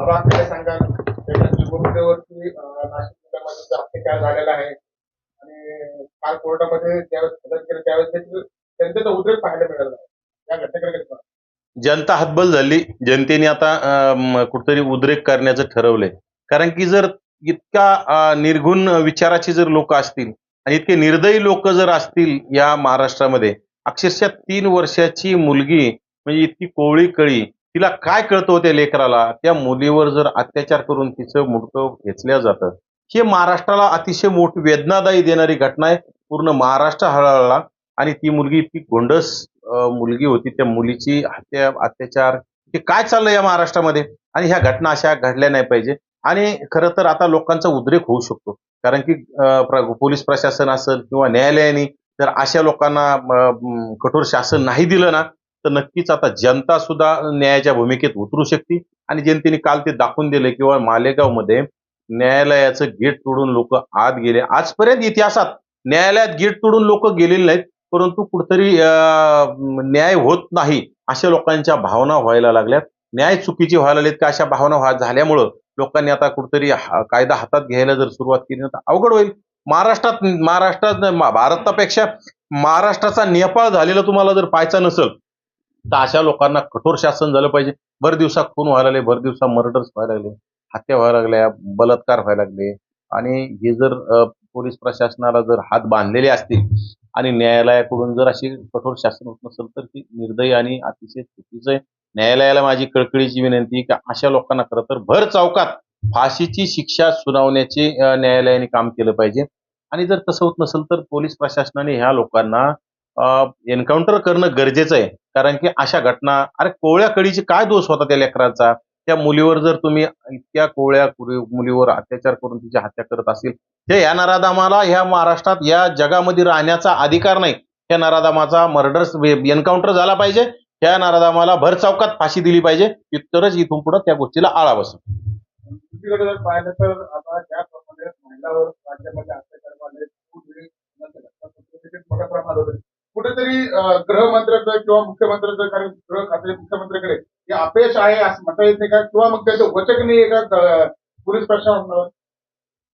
हवा काय सांगाल त्याच्या नाशिक जिल्ह्यामध्ये झालेला आहे? आणि काल कोर्टामध्ये ज्यावेळेस केलं त्यावेळेस त्यांचा जनतेचा उद्रेक पाहायला मिळाला. या घटनेकडे जनता हतबल झाली. जनतेने आता अं, कुठेतरी उद्रेक करण्याचं ठरवलंय. कारण की जर इतका निर्गुण विचाराची जर लोक असतील आणि इतके निर्दयी लोक जर असतील या महाराष्ट्रामध्ये अक्षरशः तीन वर्षाची मुलगी म्हणजे इतकी कोवळी कळी तिला काय कळतं हो त्या लेकराला? त्या मुलीवर जर अत्याचार करून तिचं मुडकं घेतल्या जातं हे महाराष्ट्राला अतिशय मोठी वेदनादायी देणारी घटना आहे. पूर्ण महाराष्ट्र हळहळला आणि ती मुलगी इतकी गोंडस मुलगी होती. त्या मुलीची हत्या अत्याचार हे काय चाललंय या महाराष्ट्रामध्ये? आणि ह्या घटना अशा घडल्या नाही पाहिजे. आणि खरं तर आता लोकांचा उद्रेक होऊ शकतो. कारण की प्र- पोलीस प्रशासन असेल किंवा न्यायालयाने जर अशा लोकांना कठोर शासन नाही दिलं ना तर नक्कीच आता जनता सुद्धा न्यायाच्या भूमिकेत उतरू शकते. आणि जनतेने काल ते दाखवून दिले किंवा मालेगावमध्ये न्यायालयाचं गेट तोडून लोक आत गेले. आजपर्यंत इतिहासात न्यायालयात गेट तोडून लोक गेलेले नाहीत परंतु कुठतरी न्याय होत नाही अशा लोकांच्या भावना व्हायला लागल्यात. न्याय चुकीची व्हायला लागलेत का अशा भावना व्हा- झाल्यामुळं लोकांनी आता कुठतरी हा- कायदा हातात घ्यायला जर सुरुवात केली तर अवघड होईल. महाराष्ट्रात महाराष्ट्रात भारतापेक्षा महाराष्ट्राचा नेपाळ झालेला तुम्हाला जर पाहायचा नसेल तर अशा लोकांना कठोर शासन झालं पाहिजे. भर दिवसा खून व्हायला लागले भर दिवसा मर्डर्स व्हायला लागले हत्या व्हायला लागल्या बलात्कार व्हायला लागले. आणि हे जर पोलीस प्रशासनाला जर हात बांधलेले असतील आणि न्यायालयाकडून जर अशी कठोर शासन होत नसेल तर ती निर्दयी आणि अतिशय चुकीचं आहे. न्यायालयाला माझी कळकळीची विनंती की अशा लोकांना खरं तर भर चौकात फाशीची शिक्षा सुनावण्याचे न्यायालयाने काम केलं पाहिजे. आणि जर तसं होत नसेल तर पोलीस प्रशासनाने ह्या लोकांना एन्काउंटर करणं गरजेचं आहे. कारण की अशा घटना अरे कोवळ्या कळीची काय दोष होता त्या लेकराचा? त्या मुलीवर जर तुम्ही इतक्या कोवळ्या मुलीवर अत्याचार करून तिची हत्या करत असेल तर या नराधामाला ह्या महाराष्ट्रात या जगामध्ये राहण्याचा अधिकार नाही. त्या नराधामाचा मर्डर्स एन्काउंटर झाला पाहिजे. त्या नराधामाला भर चौकात फाशी दिली पाहिजे. तरच इथून पुढे त्या गोष्टीला आळा बसेल दुसरीकडे जर पाहिलं तर आता ज्याप्रमाणे महिलावर राज्यामध्ये अत्याचार मोठ्या प्रमाणात होते. कुठेतरी गृहमंत्र्याचं किंवा मुख्यमंत्र्याचं कारण गृह खाते मुख्यमंत्र्याकडे हे अपयश आहे असं म्हणता येत नाही. का किंवा मग त्याचं वचक नाही का पोलीस प्रशासनावर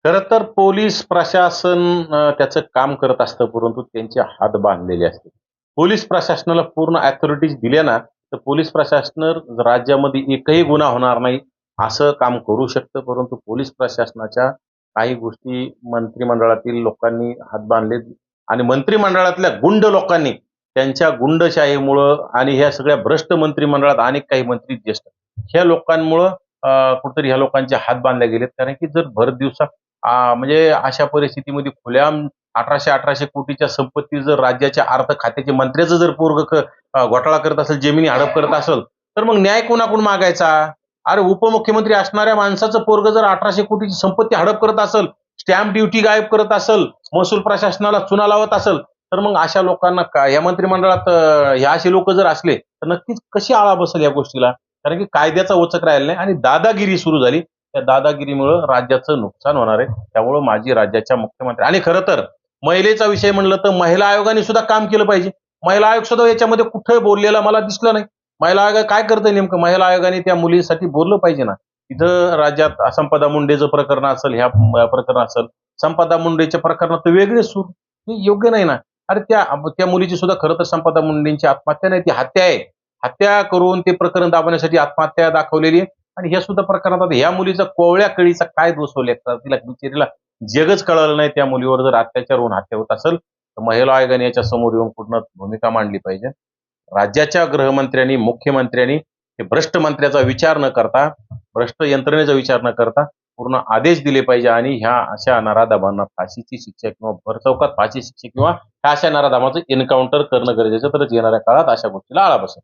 खर तर पोलीस प्रशासन त्याचं काम करत असतं परंतु त्यांचे हात बांधलेले असते पोलीस प्रशासनाला पूर्ण अथॉरिटीज दिल्या ना तर पोलीस प्रशासन राज्यामध्ये एकही गुन्हा होणार नाही असं काम करू शकतं परंतु पोलीस प्रशासनाच्या काही गोष्टी मंत्रिमंडळातील लोकांनी हात बांधले आणि मंत्रिमंडळातल्या गुंड लोकांनी त्यांच्या गुंडशाहीमुळं आणि ह्या सगळ्या भ्रष्ट मंत्रिमंडळात अनेक काही मंत्री ज्येष्ठ ह्या लोकांमुळं अं, कुठेतरी ह्या लोकांचे हात बांधले गेलेत. कारण की जर भर दिवसा म्हणजे अशा परिस्थितीमध्ये खुल्याम अठराशे अठराशे कोटीच्या संपत्ती जर राज्याच्या अर्थ खात्याचे मंत्र्याचं जर पोरग घोटाळा करत असेल जमिनी हडप करत असेल तर मग न्याय कोणाकडून मागायचा? अरे उपमुख्यमंत्री असणाऱ्या माणसाचं पोरग जर अठराशे कोटीची संपत्ती हडप करत असेल स्टॅम्प ड्युटी गायब करत असेल महसूल प्रशासनाला चुना लावत असेल तर मग अशा लोकांना का या मंत्रिमंडळात अ, ह्या असे लोक जर असले तर नक्कीच कशी आळा बसेल या गोष्टीला? कारण की कायद्याचा वचक राहिला नाही आणि दादागिरी सुरू झाली. त्या दादागिरीमुळं राज्याचं नुकसान होणार आहे. त्यामुळं माझी राज्याच्या मुख्यमंत्री आणि खरं तर महिलेचा विषय म्हणलं तर महिला आयोगाने सुद्धा काम केलं पाहिजे. महिला आयोग सुद्धा याच्यामध्ये कुठे बोललेला मला दिसलं नाही. महिला आयोग काय करतं नेमकं? महिला आयोगाने त्या मुलीसाठी बोललं पाहिजे ना. इथं राज्यात संपदा मुंडेचं प्रकरण असेल ह्या प्रकरण असेल संपदा मुंडेच्या प्रकरणात वेगळे सूर. हे योग्य नाही ना? अरे त्या त्या मुलीची सुद्धा खरं तर संपदा मुंडेंची आत्महत्या नाही ती हत्या आहे. हत्या करून ते प्रकरण दाबवण्यासाठी आत्महत्या दाखवलेली आहे. आणि ह्या सुद्धा प्रकरणात आता ह्या मुलीचा कोवळ्या कळीचा काय दोष होले तिला बिचारीला जगच कळालं नाही त्या मुलीवर. जर अत्याचार होऊन हत्या होत असेल तर महिला आयोगाने याच्या समोर येऊन पूर्ण भूमिका मांडली पाहिजे. राज्याच्या गृहमंत्र्यांनी मुख्यमंत्र्यांनी हे भ्रष्ट मंत्र्याचा विचार न करता भ्रष्ट यंत्रणेचा विचार न करता पूर्ण आदेश दिले पाहिजे आणि ह्या अशा नराधामांना फाशीची शिक्षा किंवा भरचौकात फाशी शिक्षा किंवा ह्या अशा नराधामाचं एन्काउंटर करणं गरजेचं तरच येणाऱ्या काळात अशा गोष्टीला आळा बसेल.